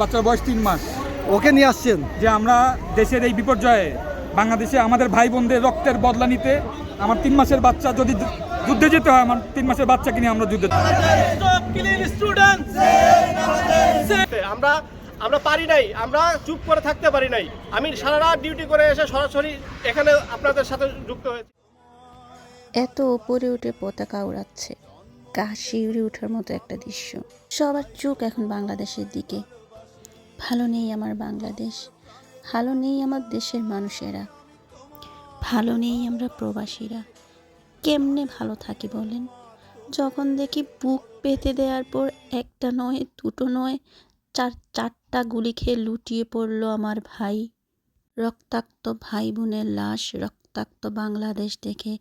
বাচ্চার বয়স তিন মাস। ওকে নিয়ে আসছেন? যে আমরা দেশের এই বিপর্যয়ে বাংলাদেশে আমাদের ভাই বোনদের রক্তের বদলা নিতে আমার তিন মাসের বাচ্চা যদি যুদ্ধে যেতে হয় আমার তিন মাসের বাচ্চাকে নিয়ে আমরা যুদ্ধে আমরা আমরা পারি নাই আমরা চুপ করে থাকতে পারি নাই। আমি সারা রাত ডিউটি করে এসে সরাসরি এখানে আপনাদের সাথে যুক্ত হয়েছি। এত উপরে উঠে পতাকা উড়াচ্ছে। গা শিউরে ওঠার মতো একটা দৃশ্য। সবার চোখ এখন বাংলাদেশের দিকে। ভালো নেই আমার বাংলাদেশ, ভালো নেই আমার দেশের মানুষেরা, ভালো নেই আমরা প্রবাসীরা। কেমনে ভালো থাকি বলেন? যখন দেখি বুক পেতে দেওয়ার পর একটা নয়, দুটো নয়, চার, চারটা গুলি খেয়ে লুটিয়ে পড়ল আমার ভাই। রক্তাক্ত ভাই বোনের লাশ, রক্তাক্ত বাংলাদেশ দেখে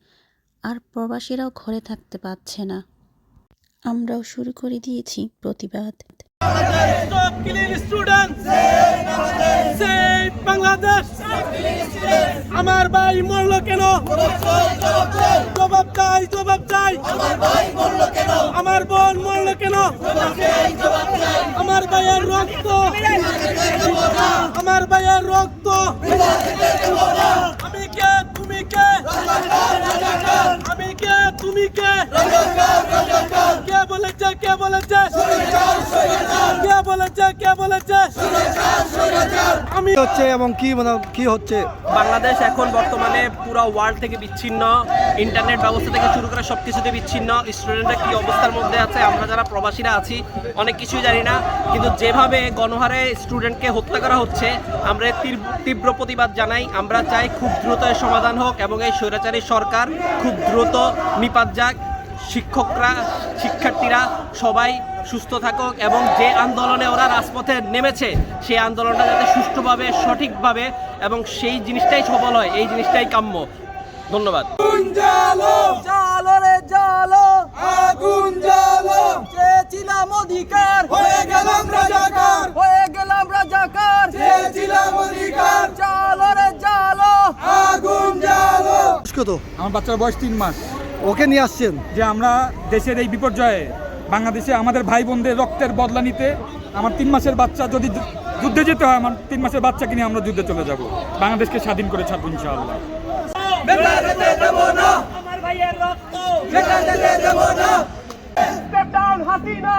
আর প্রবাসীরাও ঘরে থাকতে পারছে না। আমরাও শুরু করে দিয়েছি প্রতিবাদ। বাংলাদেশ আমার ভাই মরলো কেন? জবাব চাই জবাব চাই। আমার বোন মরলো কেন? আমার ভাইয়ের রক্ত। আমার ভাইয়ের রক্ত আমি কে তুমি কে আমি কে তুমি কে কে বলেছে? কে বলেছে কে বলেছে? আমি হচ্ছে এবং কি মানে কি হচ্ছে? বাংলাদেশ এখন বর্তমানে পুরো ওয়ার্ল্ড থেকে বিচ্ছিন্ন ইন্টারনেট ব্যবস্থা থেকে শুরু করে সব কিছুতে বিচ্ছিন্ন স্টুডেন্টরা কি অবস্থার মধ্যে আছে, আমরা যারা প্রবাসীরা আছি, অনেক কিছুই জানি না, কিন্তু যেভাবে গণহারে স্টুডেন্টকে হত্যা করা হচ্ছে, আমরা তীব্র- প্রতিবাদ জানাই, আমরা চাই খুব দ্রুত সমাধান হোক এবং এই স্বৈরাচারী সরকার খুব দ্রুত নিপাত যাক শিক্ষকরা শিক্ষার্থীরা সবাই সুস্থ থাকুক এবং যে আন্দোলনে ওরা রাজপথে নেমেছে সেই আন্দোলনটা যাতে সুষ্ঠুভাবে সঠিকভাবে এবং সেই জিনিসটাই সফল হয় এই জিনিসটাই কাম্য। ধন্যবাদ। জালো রে জালো আগুন জালো চেয়েছিলাম অধিকার। হয়ে গেলাম রাজাকার। হয়ে গেলাম রাজাকার। চেয়েছিলাম অধিকার। জালো রে জালো আগুন আমার বাচ্চার বয়স তিন মাস। ওকে নিয়ে আসছেন? যে আমরা দেশের এই বিপর্যয়ে বাংলাদেশে আমাদের ভাই বোনদের রক্তের বদলা নিতে আমার তিন মাসের বাচ্চা যদি যুদ্ধে যেতে হয় আমার তিন মাসের বাচ্চাকে নিয়ে আমরা যুদ্ধে চলে যাব। বাংলাদেশকে স্বাধীন করে ছাড়বো ইনশাআল্লাহ। হাসিনা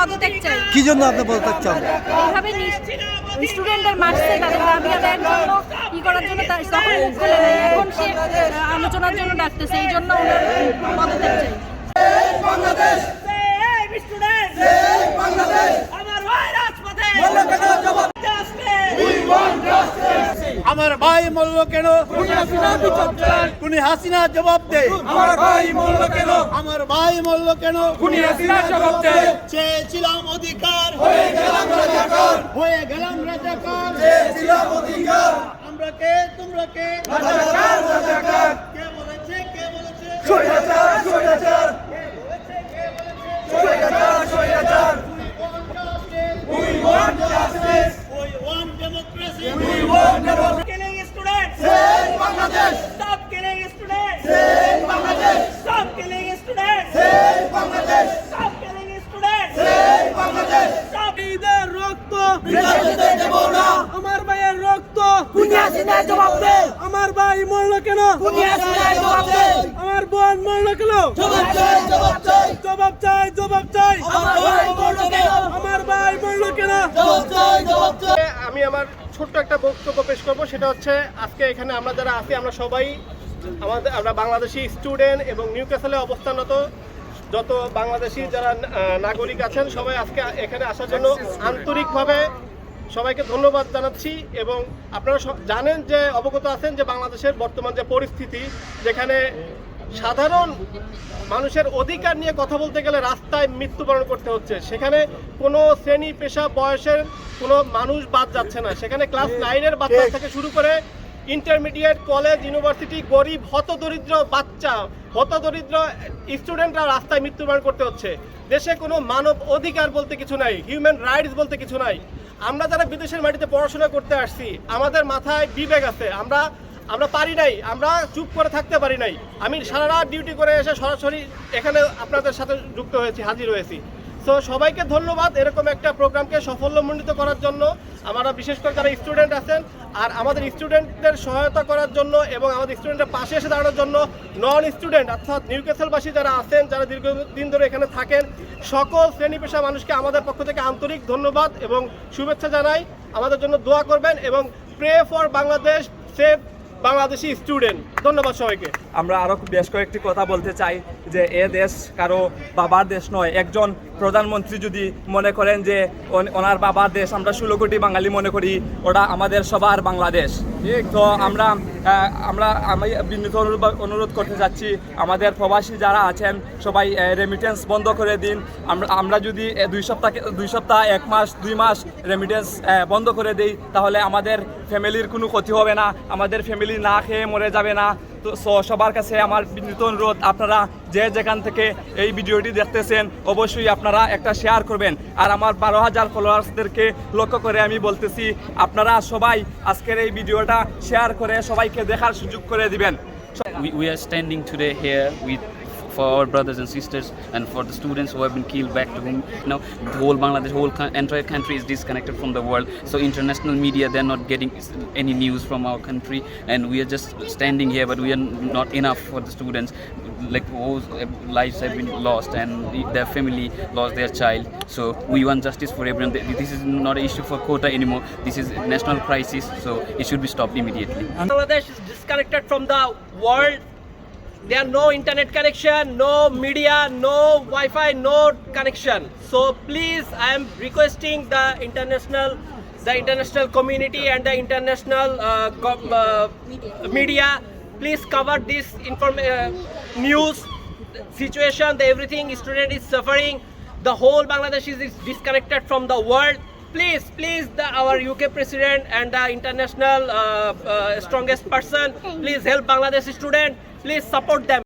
পদত্যাগ চাই। কি জন্য আপনি পদত্যাগ চান? এইভাবে স্টুডেন্টদের মারছে তাদের দাবি আদায়ের জন্য ই করার জন্য তার তখন মুখ খুলে এখন সে আলোচনার জন্য ডাকতেছে এই জন্য ওনার পদত্যাগ চাই। আমার ভাই রাজপথে আমার ভাই মরল কেন? কুনি হাসিনা জবাব দে। আমার ভাই মরল কেন? আমার ভাই মরল কেন? কুনি হাসিনা জবাব দে। চেয়েছিলাম অধিকার। হয়ে গেলাম রাজাকার। হয়ে গেলাম রাজাকার। চেয়েছিলাম অধিকার। আমরা কে? তোমরা কে? রাজাকার রাজাকার। কে বলেছে? কে বলেছে? স্বৈরাচার স্বৈরাচার। কে বলেছে? কে বলেছে? স্বৈরাচার স্বৈরাচার। We want justice. We want democracy. We want democracy. Killing students. Save Bangladesh. Stop killing students. Save Bangladesh. Stop killing students. Save Bangladesh. Stop killing students. Save Bangladesh. Stop. ঈদের রক্ত বিরাজতে দেব না আমার ভাইয়ের রক্ত কুনিয়া সিনায় জবাব দে আমার ভাই মরলো কেন কুনিয়া সিনায় জবাব দে আমার বোন মরলো কেন জবাব চাই জবাব চাই জবাব চাই জবাব চাই আমার ভাই মরলো কেন আমার ভাই মরলো কেন জবাব চাই জবাব চাই আমি আমার ছোট্ট একটা বক্তব্য পেশ করব, সেটা হচ্ছে আজকে এখানে আমরা যারা আছি, আমরা সবাই আমাদের আমরা বাংলাদেশি স্টুডেন্ট এবং নিউ ক্যাসেলে অবস্থানরত যত বাংলাদেশি যারা নাগরিক আছেন, সবাই আজকে এখানে আসার জন্য আন্তরিকভাবে সবাইকে ধন্যবাদ জানাচ্ছি এবং আপনারা জানেন যে, অবগত আছেন যে বাংলাদেশের বর্তমান যে পরিস্থিতি, যেখানে সাধারণ মানুষের অধিকার নিয়ে কথা বলতে গেলে রাস্তায় মৃত্যুবরণ করতে হচ্ছে। সেখানে কোনো শ্রেণি, পেশা, বয়সের কোনো মানুষ বাদ যাচ্ছে না। সেখানে ক্লাস নাইনের বাচ্চা থেকে শুরু করে ইন্টারমিডিয়েট, কলেজ, ইউনিভার্সিটি, গরিব, হতদরিদ্র বাচ্চা, হতদরিদ্র স্টুডেন্টরা রাস্তায় মৃত্যুবরণ করতে হচ্ছে। দেশে কোনো মানব অধিকার বলতে কিছু নাই, হিউম্যান রাইটস বলতে কিছু নাই। আমরা যারা বিদেশের মাটিতে পড়াশোনা করতে আসছি, আমাদের মাথায় বিবেক আছে। আমরা আমরা পারি নাই, আমরা চুপ করে থাকতে পারি নাই। আমি সারা রাত ডিউটি করে এসে সরাসরি এখানে আপনাদের সাথে যুক্ত হয়েছি, হাজির হয়েছি। সো সবাইকে ধন্যবাদ এরকম একটা প্রোগ্রামকে সাফল্যমণ্ডিত করার জন্য। আমরা বিশেষ করে যারা স্টুডেন্ট আছেন আর আমাদের স্টুডেন্টদের সহায়তা করার জন্য এবং আমাদের স্টুডেন্টের পাশে এসে দাঁড়ানোর জন্য নন স্টুডেন্ট অর্থাৎ নিউকেসেলবাসী যারা আছেন, যারা দীর্ঘদিন ধরে এখানে থাকেন, সকল শ্রেণি পেশা মানুষকে আমাদের পক্ষ থেকে আন্তরিক ধন্যবাদ এবং শুভেচ্ছা জানাই। আমাদের জন্য দোয়া করবেন এবং pray for Bangladesh save Bangladeshi student. ধন্যবাদ সবাইকে। আমরা আরও বেশ কয়েকটি কথা বলতে চাই যে এ দেশ কারও বাবার দেশ নয়, একজন প্রধানমন্ত্রী যদি মনে করেন যে ওনার বাবার দেশ আমরা ষোলো কোটি বাঙালি মনে করি, ওটা আমাদের সবার বাংলাদেশ। তো আমরা আমরা, আমি বিনীত অনুরোধ- করতে চাচ্ছি আমাদের প্রবাসী যারা আছেন, সবাই রেমিটেন্স বন্ধ করে দিন। আমরা আমরা যদি দুই সপ্তাহ দুই সপ্তাহ, এক মাস, দুই মাস রেমিটেন্স বন্ধ করে দিই, তাহলে আমাদের ফ্যামিলির কোনো ক্ষতি হবে না, আমাদের ফ্যামিলি না খেয়ে মরে যাবে না। তো সবার কাছে আমার বিনীত অনুরোধ আপনারা যে যেখান থেকে এই ভিডিওটি দেখতেছেন অবশ্যই আপনারা একটা শেয়ার করবেন। আর আমার বারো হাজার ফলোয়ার্সদেরকে লক্ষ্য করে আমি বলতেছি আপনারা সবাই আজকের এই ভিডিওটা শেয়ার করে সবাইকে দেখার সুযোগ করে দিবেন। We, we are standing today here with for our brothers and sisters and for the students who have been killed back to whom you know the whole Bangladesh whole entire country is disconnected from the world. So international media they're not getting any news from our country and we are just standing here but we are not enough for the students. Like whose eh, lives have been lost and their family lost their child. So we want justice for everyone. This is not an issue for quota anymore. This is a national crisis so it should be stopped immediately. Bangladesh is disconnected from the world. There are no internet connection, no media, no Wi-Fi, no connection. So please, I am requesting the international, the international community and the international uh, uh, media, please cover this inform- uh, news situation. The everything student is suffering. The whole Bangladesh is, is disconnected from the world please please the, our uk president and the international uh, uh, strongest person please help bangladesh student please support them